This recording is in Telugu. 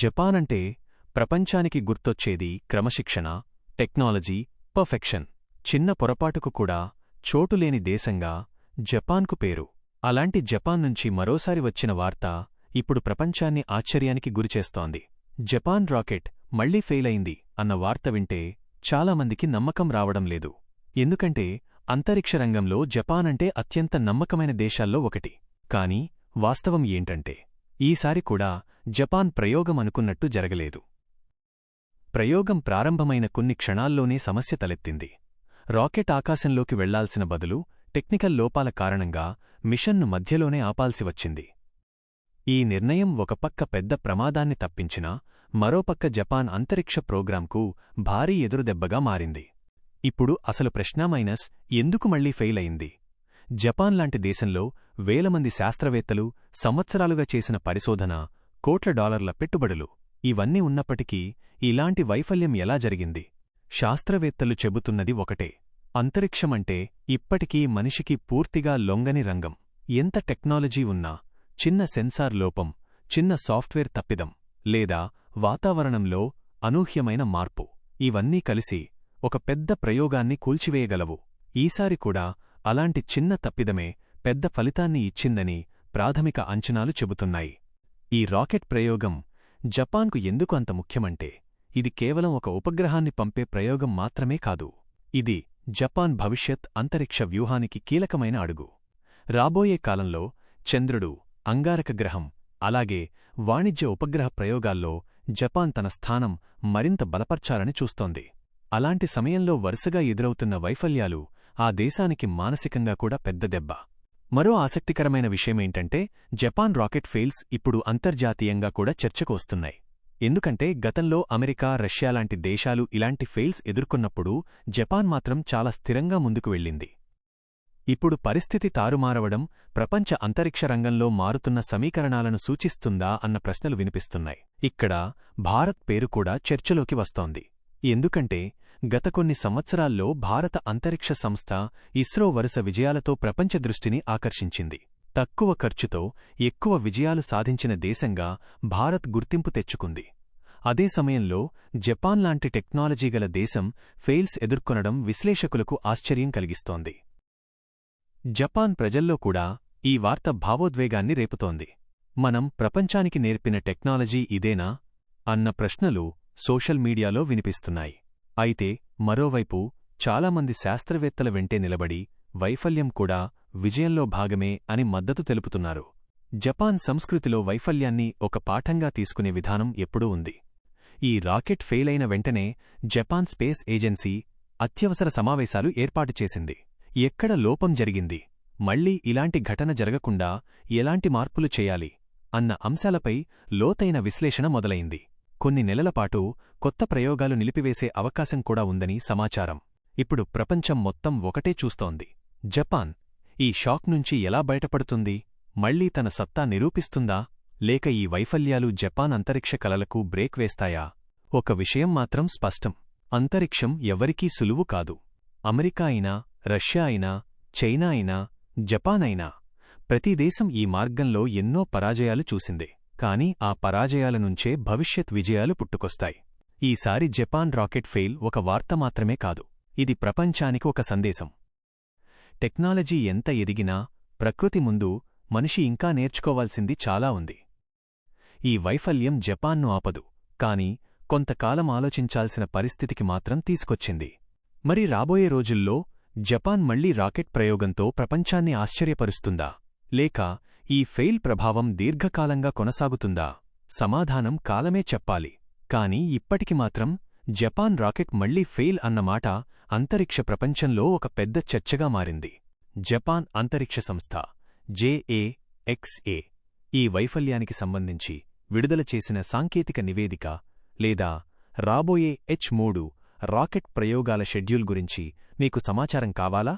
జపాన్ అంటే ప్రపంచానికి గుర్తొచ్చేది క్రమశిక్షణ టెక్నాలజీ పర్ఫెక్షన్. చిన్న పొరపాటుకు కూడా చోటులేని దేశంగా జపాన్కు పేరు. అలాంటి జపాన్ నుంచి మరోసారి వచ్చిన వార్త ఇప్పుడు ప్రపంచాన్ని ఆశ్చర్యానికి గురిచేస్తోంది. జపాన్ రాకెట్ మళ్ళీ ఫెయిలయింది అన్న వార్త వింటే చాలామందికి నమ్మకం రావడం లేదు. ఎందుకంటే అంతరిక్ష రంగంలో జపాన్ అంటే అత్యంత నమ్మకమైన దేశాల్లో ఒకటి. కాని వాస్తవం ఏంటంటే ఈసారి కూడా జపాన్ ప్రయోగం అనుకున్నట్టు జరగలేదు. ప్రయోగం ప్రారంభమైన కొన్ని క్షణాల్లోనే సమస్య తలెత్తింది. రాకెట్ ఆకాశంలోకి వెళ్ళాల్సిన బదులు టెక్నికల్ లోపాల కారణంగా మిషన్ను మధ్యలోనే ఆపాల్సి వచ్చింది. ఈ నిర్ణయం ఒకపక్క పెద్ద ప్రమాదాన్ని తప్పించినా మరోపక్క జపాన్ అంతరిక్ష ప్రోగ్రాంకు భారీ ఎదురుదెబ్బగా మారింది. ఇప్పుడు అసలు ప్రశ్నామైనస్ ఎందుకు మళ్ళీ ఫెయిల్ అయింది? జపాన్ లాంటి దేశంలో వేలమంది శాస్త్రవేత్తలు సంవత్సరాలుగా చేసిన పరిశోధన కోట్ల డాలర్ల పెట్టుబడులు. ఇవన్నీ ఉన్నప్పటికీ ఇలాంటి వైఫల్యం ఎలా జరిగింది? శాస్త్రవేత్తలు చెబుతున్నది ఒకటే. అంతరిక్షమంటే ఇప్పటికీ మనిషికి పూర్తిగా లొంగని రంగం. ఎంత టెక్నాలజీ ఉన్నా చిన్న సెన్సార్ లోపం చిన్న సాఫ్ట్వేర్ తప్పిదం లేదా వాతావరణంలో అనూహ్యమైన మార్పు. ఇవన్నీ కలిసి ఒక పెద్ద ప్రయోగాన్ని కూల్చివేయగలవు. ఈసారి కూడా అలాంటి చిన్న తప్పిదమే పెద్ద ఫలితాన్ని ఇచ్చిందని ప్రాథమిక అంచనాలు చెబుతున్నాయి. ఈ రాకెట్ ప్రయోగం జపాన్కు ఎందుకు అంత ముఖ్యమంటే ఇది కేవలం ఒక ఉపగ్రహాన్ని పంపే ప్రయోగం మాత్రమే కాదు. ఇది జపాన్ భవిష్యత్ అంతరిక్ష వ్యూహానికి కీలకమైన అడుగు. రాబోయే కాలంలో చంద్రుడు అంగారక గ్రహం అలాగే వాణిజ్య ఉపగ్రహ ప్రయోగాల్లో జపాన్ తన స్థానం మరింత బలపర్చాలని చూస్తోంది. అలాంటి సమయంలో వరుసగా ఎదురవుతున్న వైఫల్యాలు ఆ దేశానికి మానసికంగా కూడా పెద్ద దెబ్బ. మరో ఆసక్తికరమైన విషయమేంటంటే జపాన్ రాకెట్ ఫెయిల్స్ ఇప్పుడు అంతర్జాతీయంగా కూడా చర్చకు వస్తున్నాయి. ఎందుకంటే గతంలో అమెరికా రష్యా లాంటి దేశాలు ఇలాంటి ఫెయిల్స్ ఎదుర్కొన్నప్పుడు జపాన్ మాత్రం చాలా స్థిరంగా ముందుకు వెళ్ళింది. ఇప్పుడు పరిస్థితి తారుమారవడం ప్రపంచ అంతరిక్ష రంగంలో మారుతున్న సమీకరణాలను సూచిస్తుందా అన్న ప్రశ్నలు వినిపిస్తున్నాయి. ఇక్కడ భారత్ పేరు కూడా చర్చలోకి వస్తోంది. ఎందుకంటే గత కొన్ని సంవత్సరాల్లో భారత అంతరిక్ష సంస్థ ఇస్రో వరుస విజయాలతో ప్రపంచ దృష్టిని ఆకర్షించింది. తక్కువ ఖర్చుతో ఎక్కువ విజయాలు సాధించిన దేశంగా భారత్ గుర్తింపు తెచ్చుకుంది. అదే సమయంలో జపాన్ లాంటి టెక్నాలజీ గల దేశం ఫెయిల్స్ ఎదుర్కొనడం విశ్లేషకులకు ఆశ్చర్యం కలిగిస్తోంది. జపాన్ ప్రజల్లో కూడా ఈ వార్త భావోద్వేగాన్ని రేపుతోంది. మనం ప్రపంచానికి నేర్పిన టెక్నాలజీ ఇదేనా? అన్న ప్రశ్నలు సోషల్ మీడియాలో వినిపిస్తున్నాయి. అయితే మరోవైపు చాలామంది శాస్త్రవేత్తల వెంటే నిలబడి వైఫల్యం కూడా విజయంలో భాగమే అని మద్దతు తెలుపుతున్నారు. జపాన్ సంస్కృతిలో వైఫల్యాన్ని ఒక పాఠంగా తీసుకునే విధానం ఎప్పుడూ ఉంది. ఈ రాకెట్ ఫెయిల్ అయిన వెంటనే జపాన్ స్పేస్ ఏజెన్సీ అత్యవసర సమావేశాలు ఏర్పాటు చేసింది. ఎక్కడ లోపం జరిగింది? మళ్ళీ ఇలాంటి ఘటన జరగకుండా ఎలాంటి మార్పులు చేయాలి? అన్న అంశాలపై లోతైన విశ్లేషణ మొదలైంది. కొన్ని నెలలపాటు కొత్త ప్రయోగాలు నిలిపివేసే అవకాశం కూడా ఉందని సమాచారం. ఇప్పుడు ప్రపంచం మొత్తం ఒకటే చూస్తోంది. జపాన్ ఈ షాక్ నుంచి ఎలా బయటపడుతుంది? మళ్ళీ తన సత్తా నిరూపిస్తుందా? లేక ఈ వైఫల్యాలు జపాన్ అంతరిక్ష కలలకు బ్రేక్ వేస్తాయా? ఒక విషయం మాత్రం స్పష్టం. అంతరిక్షం ఎవరికీ సులువు కాదు. అమెరికా అయినా రష్యా అయినా చైనా అయినా జపాన్ అయినా ప్రతి దేశం ఈ మార్గంలో ఎన్నో పరాజయాలు చూసిందే. కాని ఆ పరాజయాల నుంచే భవిష్యత్ విజయాలు పుట్టుకొస్తాయి. ఈసారి జపాన్ రాకెట్ ఫెయిల్ ఒక వార్త మాత్రమే కాదు. ఇది ప్రపంచానికి ఒక సందేశం. టెక్నాలజీ ఎంత ఎదిగినా ప్రకృతి ముందు మనిషి ఇంకా నేర్చుకోవాల్సింది చాలా ఉంది. ఈ వైఫల్యం జపాన్ను ఆపదు కాని కొంతకాలం ఆలోచించాల్సిన పరిస్థితికి మాత్రం తీసుకొచ్చింది. మరి రాబోయే రోజుల్లో జపాన్ మళ్ళీ రాకెట్ ప్రయోగంతో ప్రపంచాన్ని ఆశ్చర్యపరుస్తుందా? లేక ఈ ఫెయిల్ ప్రభావం దీర్ఘకాలంగా కొనసాగుతుందా? సమాధానం కాలమే చెప్పాలి. కాని ఇప్పటికి మాత్రం జపాన్ రాకెట్ మళ్ళీ ఫెయిల్ అన్నమాట అంతరిక్ష ప్రపంచంలో ఒక పెద్ద చర్చగా మారింది. జపాన్ అంతరిక్ష సంస్థ జేఏఎక్స్ఏ ఈ వైఫల్యానికి సంబంధించి విడుదల చేసిన సాంకేతిక నివేదిక లేదా రాబోయే హెచ్ మూడు రాకెట్ ప్రయోగాల షెడ్యూల్ గురించి మీకు సమాచారం కావాలా?